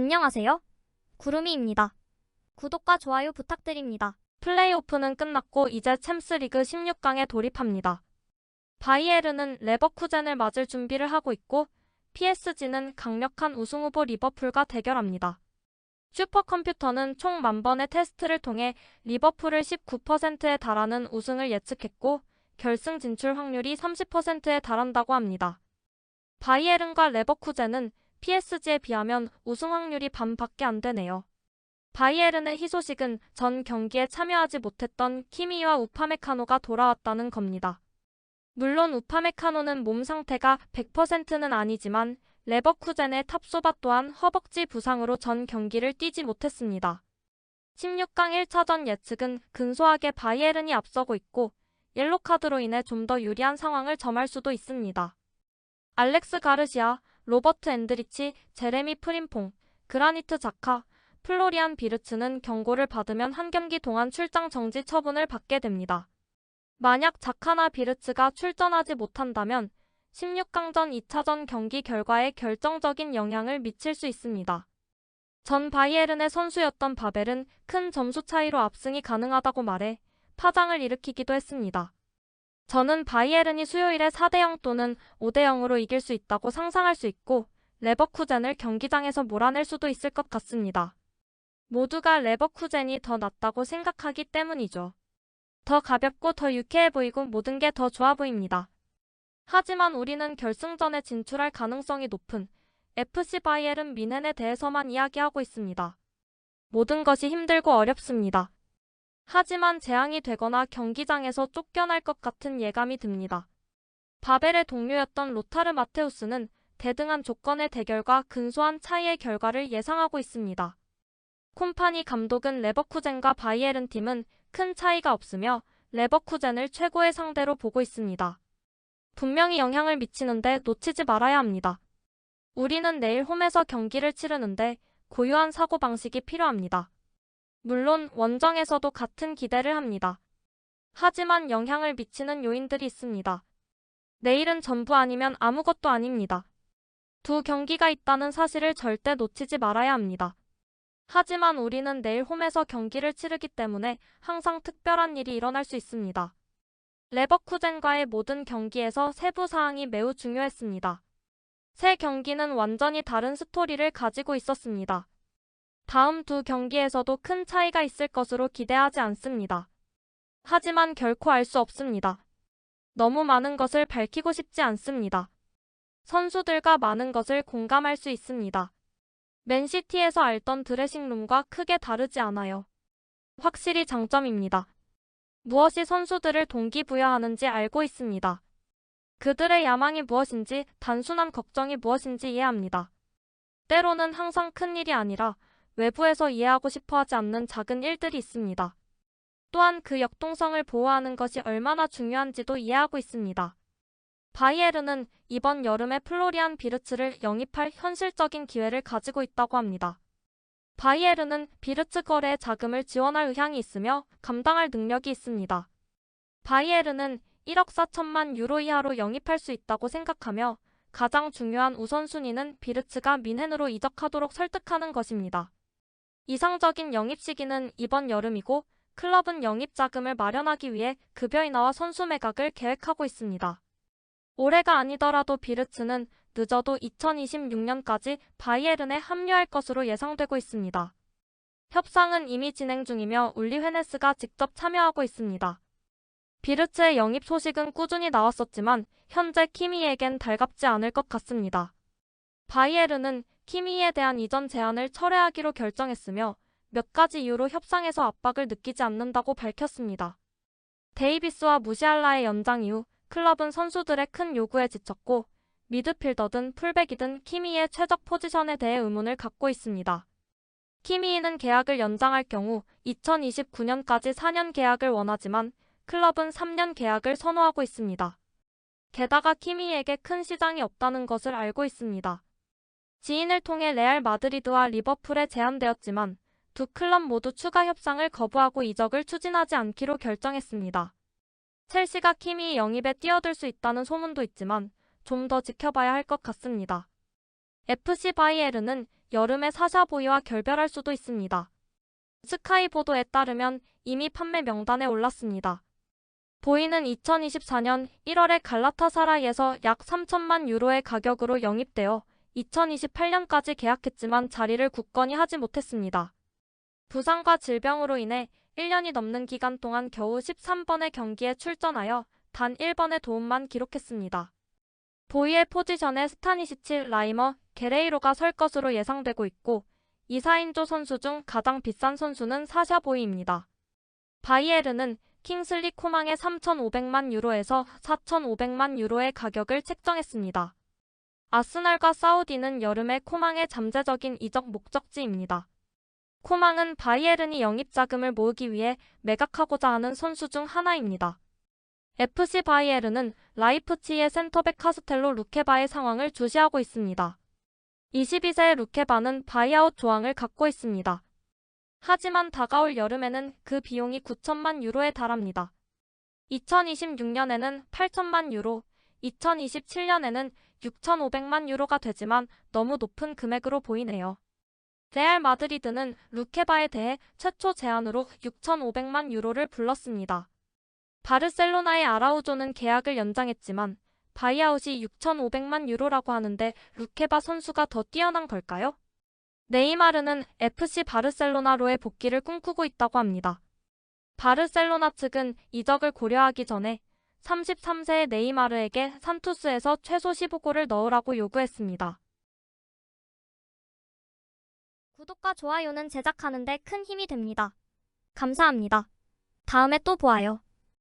안녕하세요. 구름이입니다. 구독과 좋아요 부탁드립니다. 플레이오프는 끝났고 이제 챔스리그 16강에 돌입합니다. 바이에른은 레버쿠젠을 맞을 준비를 하고 있고 PSG는 강력한 우승 후보 리버풀과 대결합니다. 슈퍼컴퓨터는 총 만번의 테스트를 통해 리버풀을 19%에 달하는 우승을 예측했고 결승 진출 확률이 30%에 달한다고 합니다. 바이에른과 레버쿠젠은 PSG에 비하면 우승 확률이 반밖에 안 되네요. 바이에른의 희소식은 전 경기에 참여하지 못했던 키미와 우파메카노가 돌아왔다는 겁니다. 물론 우파메카노는 몸 상태가 100%는 아니지만 레버쿠젠의 탑소바 또한 허벅지 부상으로 전 경기를 뛰지 못했습니다. 16강 1차전 예측은 근소하게 바이에른이 앞서고 있고 옐로카드로 인해 좀 더 유리한 상황을 점할 수도 있습니다. 알렉스 가르시아, 로버트 앤드리치, 제레미 프림퐁, 그라니트 자카, 플로리안 비르츠는 경고를 받으면 한 경기 동안 출장 정지 처분을 받게 됩니다. 만약 자카나 비르츠가 출전하지 못한다면 16강전 2차전 경기 결과에 결정적인 영향을 미칠 수 있습니다. 전 바이에른의 선수였던 바벨은 큰 점수 차이로 압승이 가능하다고 말해 파장을 일으키기도 했습니다. 저는 바이에른이 수요일에 4대0 또는 5대0으로 이길 수 있다고 상상할 수 있고 레버쿠젠을 경기장에서 몰아낼 수도 있을 것 같습니다. 모두가 레버쿠젠이 더 낫다고 생각하기 때문이죠. 더 가볍고 더 유쾌해 보이고 모든 게 더 좋아 보입니다. 하지만 우리는 결승전에 진출할 가능성이 높은 FC 바이에른 미넨에 대해서만 이야기하고 있습니다. 모든 것이 힘들고 어렵습니다. 하지만 재앙이 되거나 경기장에서 쫓겨날 것 같은 예감이 듭니다. 바벨의 동료였던 로타르 마테우스는 대등한 조건의 대결과 근소한 차이의 결과를 예상하고 있습니다. 콤파니 감독은 레버쿠젠과 바이에른 팀은 큰 차이가 없으며 레버쿠젠을 최고의 상대로 보고 있습니다. 분명히 영향을 미치는데 놓치지 말아야 합니다. 우리는 내일 홈에서 경기를 치르는데 고유한 사고방식이 필요합니다. 물론 원정에서도 같은 기대를 합니다. 하지만 영향을 미치는 요인들이 있습니다. 내일은 전부 아니면 아무것도 아닙니다. 두 경기가 있다는 사실을 절대 놓치지 말아야 합니다. 하지만 우리는 내일 홈에서 경기를 치르기 때문에 항상 특별한 일이 일어날 수 있습니다. 레버쿠젠과의 모든 경기에서 세부 사항이 매우 중요했습니다. 새 경기는 완전히 다른 스토리를 가지고 있었습니다. 다음 두 경기에서도 큰 차이가 있을 것으로 기대하지 않습니다. 하지만 결코 알 수 없습니다. 너무 많은 것을 밝히고 싶지 않습니다. 선수들과 많은 것을 공감할 수 있습니다. 맨시티에서 알던 드레싱룸과 크게 다르지 않아요. 확실히 장점입니다. 무엇이 선수들을 동기부여하는지 알고 있습니다. 그들의 야망이 무엇인지 단순한 걱정이 무엇인지 이해합니다. 때로는 항상 큰 일이 아니라 외부에서 이해하고 싶어 하지 않는 작은 일들이 있습니다. 또한 그 역동성을 보호하는 것이 얼마나 중요한지도 이해하고 있습니다. 바이에르는 이번 여름에 플로리안 비르츠를 영입할 현실적인 기회를 가지고 있다고 합니다. 바이에르는 비르츠 거래에 자금을 지원할 의향이 있으며 감당할 능력이 있습니다. 바이에르는 1억 4천만 유로 이하로 영입할 수 있다고 생각하며 가장 중요한 우선순위는 비르츠가 민헨으로 이적하도록 설득하는 것입니다. 이상적인 영입 시기는 이번 여름이고 클럽은 영입 자금을 마련하기 위해 급여 인하와 선수 매각을 계획하고 있습니다. 올해가 아니더라도 비르츠는 늦어도 2026년까지 바이에른에 합류할 것으로 예상되고 있습니다. 협상은 이미 진행 중이며 울리 헤네스가 직접 참여하고 있습니다. 비르츠의 영입 소식은 꾸준히 나왔었지만 현재 키미에겐 달갑지 않을 것 같습니다. 바이에른은 키미에 대한 이전 제안을 철회하기로 결정했으며 몇 가지 이유로 협상에서 압박을 느끼지 않는다고 밝혔습니다. 데이비스와 무시알라의 연장 이후 클럽은 선수들의 큰 요구에 지쳤고 미드필더든 풀백이든 키미의 최적 포지션에 대해 의문을 갖고 있습니다. 키미이는 계약을 연장할 경우 2029년까지 4년 계약을 원하지만 클럽은 3년 계약을 선호하고 있습니다. 게다가 키미에게 큰 시장이 없다는 것을 알고 있습니다. 지인을 통해 레알 마드리드와 리버풀에 제안되었지만 두 클럽 모두 추가 협상을 거부하고 이적을 추진하지 않기로 결정했습니다. 첼시가 키미 영입에 뛰어들 수 있다는 소문도 있지만 좀 더 지켜봐야 할 것 같습니다. FC 바이에르는 여름에 사샤 보이와 결별할 수도 있습니다. 스카이 보도에 따르면 이미 판매 명단에 올랐습니다. 보이는 2024년 1월에 갈라타사라이에서 약 3천만 유로의 가격으로 영입되어 2028년까지 계약했지만 자리를 굳건히 하지 못했습니다. 부상과 질병으로 인해 1년이 넘는 기간 동안 겨우 13번의 경기에 출전하여 단 1번의 도움만 기록했습니다. 보이의 포지션에 스타니시치, 라이머, 게레이로가 설 것으로 예상되고 있고 2, 4인조 선수 중 가장 비싼 선수는 사샤 보이입니다. 바이에르는 킹슬리 코망의 3,500만 유로에서 4,500만 유로의 가격을 책정했습니다. 아스날과 사우디는 여름에 코망의 잠재적인 이적 목적지입니다. 코망은 바이에른이 영입 자금을 모으기 위해 매각하고자 하는 선수 중 하나입니다. FC 바이에른은 라이프치히의 센터백 카스텔로 루케바의 상황을 주시하고 있습니다. 22세의 루케바는 바이아웃 조항을 갖고 있습니다. 하지만 다가올 여름에는 그 비용이 9천만 유로에 달합니다. 2026년에는 8천만 유로, 2027년에는 6,500만 유로가 되지만 너무 높은 금액으로 보이네요. 레알 마드리드는 루케바에 대해 최초 제안으로 6,500만 유로를 불렀습니다. 바르셀로나의 아라우조는 계약을 연장했지만 바이아웃이 6,500만 유로라고 하는데 루케바 선수가 더 뛰어난 걸까요? 네이마르는 FC 바르셀로나로의 복귀를 꿈꾸고 있다고 합니다. 바르셀로나 측은 이적을 고려하기 전에 33세의 네이마르에게 산투스에서 최소 15골을 넣으라고 요구했습니다. 구독과 좋아요는 제작하는데 큰 힘이 됩니다. 감사합니다. 다음에 또 보아요.